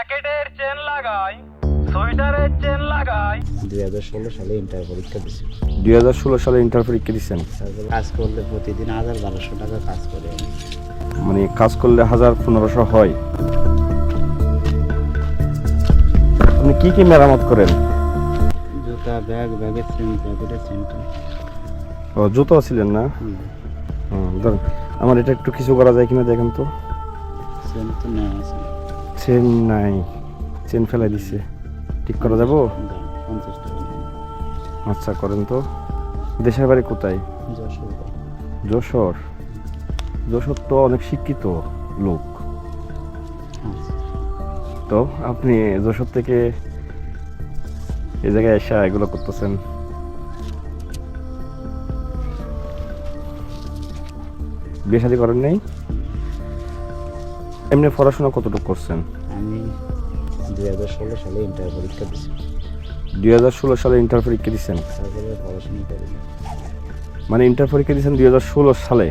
জ্যাকেটের চেন লাগাই সোয়েটারের চেন লাগাই। দুই হাজার ষোলো সালে ইন্টার পরীক্ষা দিছি। দুই হাজার ষোলো সালে ইন্টার পরীক্ষা দিচ্ছেন কাজ করলে প্রতিদিন হাজার বারোশো টাকা কাজ করে। মানে কাজ করলে হাজার পনেরোশো হয়। আপনি কি কি মেরামত করেন? জুতা ব্যাগ ব্যাগের চেন জ্যাকেটের চেনটা ও জুতো ছিলেন না? আমার এটা একটু কিছু করা যায় কিনা দেখেন তো। চেন তো নেওয়া আছে। চেন নাই, চেন ফেলাই দিছে। ঠিক করা যাব। আচ্ছা করেন তো। দেশের বাড়ি কোথায়? যশোর। যশোর তো অনেক শিক্ষিত লোক। তো আপনি যশোর থেকে এই জায়গায় এসে এগুলো করতেছেন। বিয়ে শাদী করেন নাই? এমনি পড়াশোনা কতটুকু করছেন? আমি দুই হাজার ষোলো সালে ইন্টার পরীক্ষা দিছি। দুই হাজার ষোলো সালে ইন্টার পরীক্ষা দিচ্ছেন তারপরে পড়াশোনা করি। মানে ইন্টার পরীক্ষা দিয়েছেন দুই হাজার ষোলো সালে?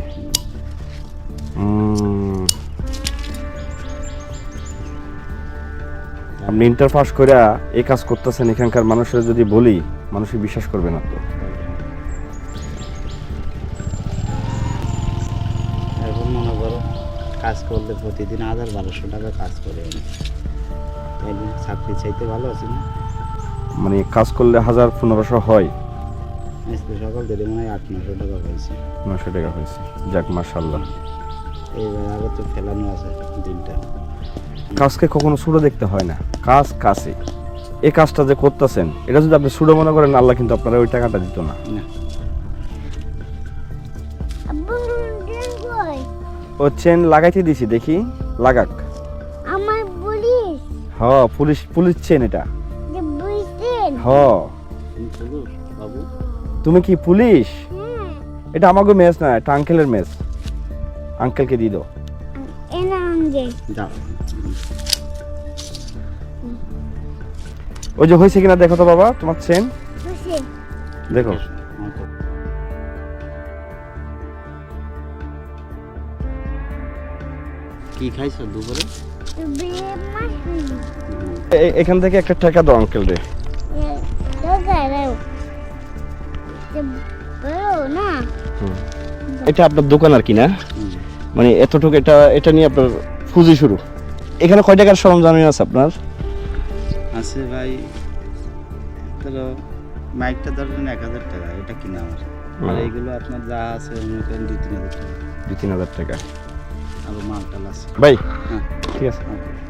আপনি ইন্টার পাস করে এই কাজ করতেছেন এখানকার মানুষের যদি বলি মানুষই বিশ্বাস করবে না তো। কাজ করলে প্রতিদিন হাজার বারোশো টাকা কাজ করে আমি। তাইলে চাকরি চাইতে ভালো আছে না? মানে কাজ করলে হাজার পনেরোশো হয়? আজকে সকাল থেকে মনে হয় আট নশো টাকা হয়েছে। নশো টাকা হয়েছে। যাক মার্শাল্লাহ এইবার আগে তো ফেলানো আছে দিনটা। কাজকে কখনো ছোটো দেখতে হয় না। কাজ কাছে এই কাজটা যে করতেছেন এটা যদি আপনি ছোটো মনে করেন আল্লাহ কিন্তু আপনারা ওই টাকাটা দিত না। ও চেন লাগাইতে দিছি দেখি। লাগাক। আমার পুলিশ। হ পুলিশ পুলিশ চেন এটা। হ। তুমি তুমি কি পুলিশ? হ্যাঁ। এটা আমাকে মেস না এটা আঙ্কেলের মেস। আঙ্কেলকে দিয়ে দাও। ওই যে হয়েছে কিনা দেখো তো বাবা তোমার চেন। দেখো। কি খাইছো দুপুরে? এখান থেকে একটা টাকা দাও আঙ্কেল রে। এটা আপনার দোকান আর কি না? মানে এতটুকু এটা এটা নিয়ে আপনার পুঁজি শুরু। এখানে কয় টাকার সরঞ্জাম আছে আপনার? আছে ভাই ধরো মাইকটা ধরবেন এক হাজার টাকা এটা কিনা আমার। আর। এইগুলো আপনার যা আছে দুই তিন হাজার টাকা। দুই তিন হাজার টাকা। আরও মাল টাল আছে। ভাই হ্যাঁ। ঠিক আছে। ওকে